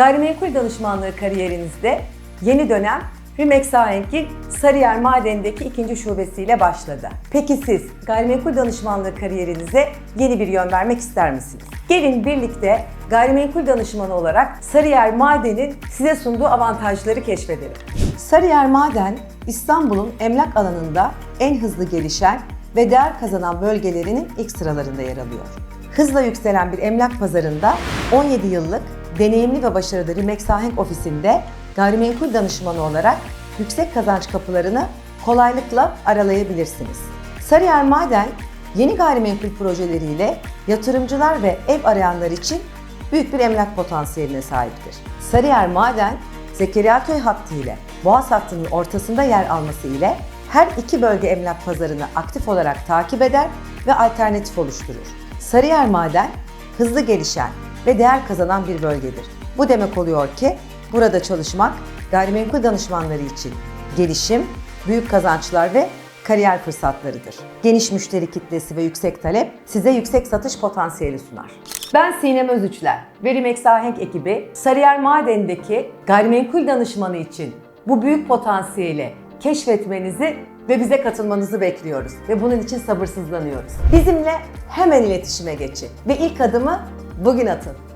Gayrimenkul danışmanlığı kariyerinizde yeni dönem Remax Ahenk'in Sarıyer Maden'deki ikinci şubesiyle başladı. Peki siz gayrimenkul danışmanlığı kariyerinize yeni bir yön vermek ister misiniz? Gelin birlikte gayrimenkul danışmanı olarak Sarıyer Maden'in size sunduğu avantajları keşfedelim. Sarıyer Maden, İstanbul'un emlak alanında en hızlı gelişen ve değer kazanan bölgelerinin ilk sıralarında yer alıyor. Hızla yükselen bir emlak pazarında 17 yıllık deneyimli ve başarılı Remax Ahenk ofisinde gayrimenkul danışmanı olarak yüksek kazanç kapılarını kolaylıkla aralayabilirsiniz. Sarıyer Maden, yeni gayrimenkul projeleriyle yatırımcılar ve ev arayanlar için büyük bir emlak potansiyeline sahiptir. Sarıyer Maden, Zekeriyaköy hattı ile Boğaz hattının ortasında yer alması ile her iki bölge emlak pazarını aktif olarak takip eder ve alternatif oluşturur. Sarıyer Maden, hızlı gelişen ve değer kazanan bir bölgedir. Bu demek oluyor ki burada çalışmak gayrimenkul danışmanları için gelişim, büyük kazançlar ve kariyer fırsatlarıdır. Geniş müşteri kitlesi ve yüksek talep size yüksek satış potansiyeli sunar. Ben Sinem Özüçler ve Remax Ahenk ekibi Sarıyer Maden'deki gayrimenkul danışmanı için bu büyük potansiyeli keşfetmenizi ve bize katılmanızı bekliyoruz ve bunun için sabırsızlanıyoruz. Bizimle hemen iletişime geçin ve ilk adımı bugün atın.